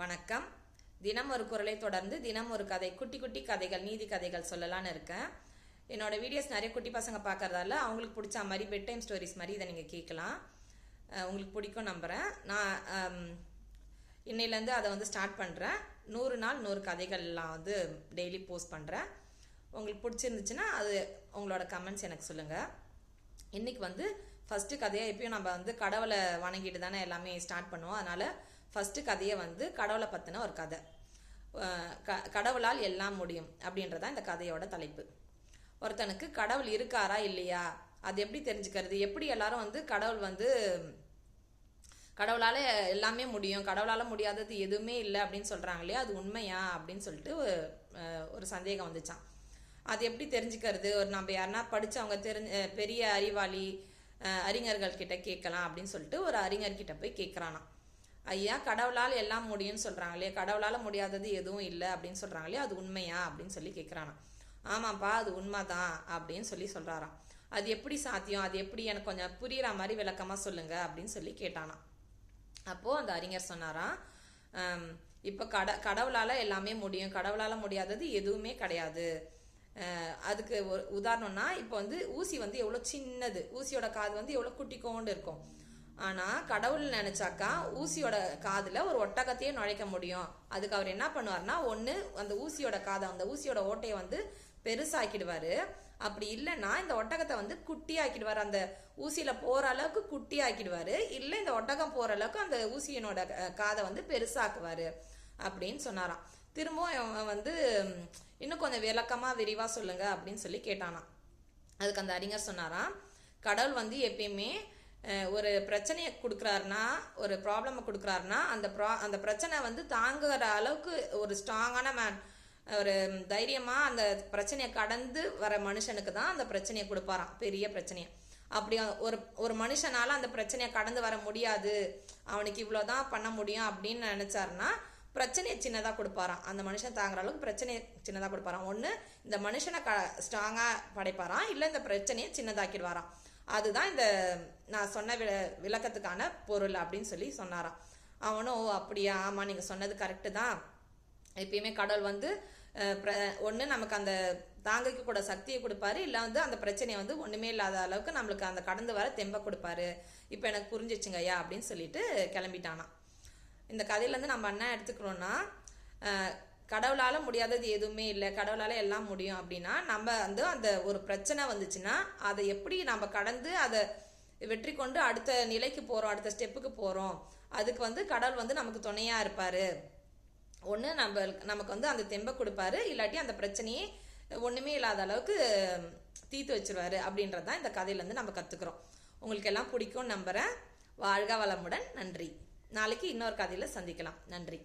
வணக்கம். தினம் ஒரு குரலை தொடர்ந்து தினம் ஒரு கதை குட்டி குட்டி கதைகள் நீதி கதைகள் சொல்லலான்னு இருக்கேன். என்னோட வீடியோஸ் நிறைய குட்டி பசங்க பார்க்கறதால அவங்களுக்கு பிடிச்ச மாதிரி பெட் டைம் ஸ்டோரிஸ் மாதிரி இதை நீங்கள் கேட்கலாம். உங்களுக்கு பிடிக்கும் நம்புகிறேன் நான் இன்னையிலேருந்து அதை வந்து ஸ்டார்ட் பண்ணுறேன் நூறு நாள் நூறு கதைகள்லாம் வந்து டெய்லி போஸ்ட் பண்ணுறேன் உங்களுக்கு பிடிச்சிருந்துச்சுன்னா அது உங்களோட கமெண்ட்ஸ் எனக்கு சொல்லுங்கள் இன்றைக்கி வந்து ஃபஸ்ட்டு கதையாக எப்பயும் நம்ம வந்து கடவுளை வணங்கிட்டு தானே எல்லாமே ஸ்டார்ட் பண்ணுவோம். அதனால் ஃபஸ்ட்டு கதையை வந்து கடவுளை பற்றின ஒரு கதை. க- கடவுளால் எல்லாம் முடியும் அப்படின்றதான் இந்த கதையோட தலைப்பு. ஒருத்தனுக்கு கடவுள் இருக்காரா இல்லையா? அது எப்படி தெரிஞ்சுக்கிறது? எப்படி எல்லாரும் வந்து கடவுள் வந்து கடவுளால் எல்லாமே முடியும் கடவுளால் முடியாதது எதுவுமே இல்லை அப்படின்னு சொல்கிறாங்க இல்லையா? அது உண்மையா? அப்படின்னு சொல்லிட்டு ஒரு சந்தேகம் வந்துச்சான் அது எப்படி தெரிஞ்சுக்கிறது? ஒரு நம்ம யாருன்னா படித்தவங்க தெரிஞ்ச பெரிய அறிவாளி அறிஞர்கள் கிட்ட கேட்கலாம் அப்படின்னு சொல்லிட்டு ஒரு அறிஞர்கிட்ட போய் கேட்கறானாம் ஐயா கடவுளால் எல்லாம் முடியும்னு சொல்கிறாங்களே இல்லையா முடியாதது எதுவும் இல்லை அப்படின்னு சொல்கிறாங்களே இல்லையா அது உண்மையா? அப்படின்னு சொல்லி கேட்குறானா ஆமாப்பா அது உண்மை தான் அப்படின்னு சொல்லி சொல்கிறாராம் அது எப்படி சாத்தியம்? அது எப்படி எனக்கு கொஞ்சம் புரிகிற மாதிரி விளக்கமாக சொல்லுங்க அப்படின்னு சொல்லி கேட்டானா அப்போது அந்த அறிஞர் சொன்னாராம் இப்போ கட கடவுளால் எல்லாமே முடியும். கடவுளால் முடியாதது எதுவுமே கிடையாது. அதுக்கு ஒரு உதாரணம்னா இப்போ வந்து ஊசி வந்து எவ்வளோ சின்னது. ஊசியோட காது வந்து எவ்வளோ குட்டிக்கோண்டு இருக்கும். ஆனா கடவுள் நினைச்சாக்கா ஊசியோட காதுல ஒரு ஒட்டகத்தையே நுழைக்க முடியும். அதுக்கு அவர் என்ன பண்ணுவார்னா ஒண்ணு அந்த ஊசியோட காதை அந்த ஊசியோட ஓட்டையை வந்து பெருசாக்கிடுவாரு. அப்படி இல்லைன்னா இந்த ஒட்டகத்தை வந்து குட்டி ஆக்கிடுவாரு அந்த ஊசியில போற அளவுக்கு குட்டி ஆக்கிடுவாரு இல்ல இந்த ஒட்டகம் போற அளவுக்கு அந்த ஊசியனோட காதை வந்து பெருசாக்குவாரு அப்படின்னு சொன்னாராம். திரும்பவும் வந்து இன்னும் கொஞ்சம் விளக்கமா விரிவா சொல்லுங்க அப்படின்னு சொல்லி கேட்டானாம். அதுக்கு அந்த அறிஞர் சொன்னாராம் கடவுள் வந்து எப்பயுமே ஒரு பிரச்சனையை கொடுக்குறாருன்னா ஒரு ப்ராப்ளமை கொடுக்குறாருன்னா அந்த ப்ரா அந்த பிரச்சனை வந்து தாங்குகிற அளவுக்கு ஒரு ஸ்ட்ராங்கான மேன் ஒரு தைரியமாக அந்த பிரச்சனையை கடந்து வர மனுஷனுக்கு தான் அந்த பிரச்சனையை கொடுப்பாராம். பெரிய பிரச்சனையை. அப்படி ஒரு ஒரு மனுஷனால் அந்த பிரச்சனையை கடந்து வர முடியாது. அவனுக்கு இவ்வளவுதான் பண்ண முடியும் அப்படின்னு நினச்சாருன்னா பிரச்சனையை சின்னதாக கொடுப்பாராம். அந்த மனுஷன் தாங்குற அளவுக்கு பிரச்சனையை சின்னதாக கொடுப்பாராம். ஒன்று இந்த மனுஷனை க ஸ்ட்ராங்காக படைப்பாராம். இல்லை இந்த பிரச்சனையை சின்னதாக்கிடுவாராம். அதுதான் இந்த நான் சொன்ன விள விளக்கத்துக்கான பொருள் அப்படின்னு சொல்லி சொன்னாராம். அவனும் ஓ அப்படியா? ஆமாம் நீங்கள் சொன்னது கரெக்டு தான். எப்பயுமே கடவுள் வந்து ஒன்று நமக்கு அந்த தாங்கிக்க கூட சக்தியை கொடுப்பாரு இல்லை வந்து அந்த பிரச்சனையை வந்து ஒன்றுமே இல்லாத அளவுக்கு நம்மளுக்கு அந்த கடந்து வர தெம்ப கொடுப்பாரு. இப்போ எனக்கு புரிஞ்சிச்சுங்க ஐயா அப்படின்னு சொல்லிட்டு கிளம்பிட்டானா இந்த கதையிலேருந்து நம்ம என்ன எடுத்துக்கிறோன்னா கடவுளால் முடியாதது எதுவுமே இல்லை. கடவுளால் எல்லாம் முடியும் அப்படின்னா நம்ம வந்து அந்த ஒரு பிரச்சனை வந்துச்சுன்னா அதை எப்படி நம்ம கடந்து அதை வெற்றி கொண்டு அடுத்த நிலைக்கு போகிறோம் அடுத்த ஸ்டெப்புக்கு போகிறோம் அதுக்கு வந்து கடவுள் வந்து நமக்கு துணையாக இருப்பார். ஒன்று நம்ம நமக்கு வந்து அந்த தெம்பை கொடுப்பாரு. இல்லாட்டி அந்த பிரச்சனையே ஒன்றுமே இல்லாத அளவுக்கு தீர்த்து வச்சிருவாரு அப்படின்றது தான் இந்த கதையிலேருந்து நம்ம கற்றுக்குறோம் உங்களுக்கு எல்லாம் பிடிக்கும்னு நம்புகிறேன் வாழ்க வளமுடன். நன்றி. நாளைக்கு இன்னொரு கதையில் சந்திக்கலாம். நன்றி.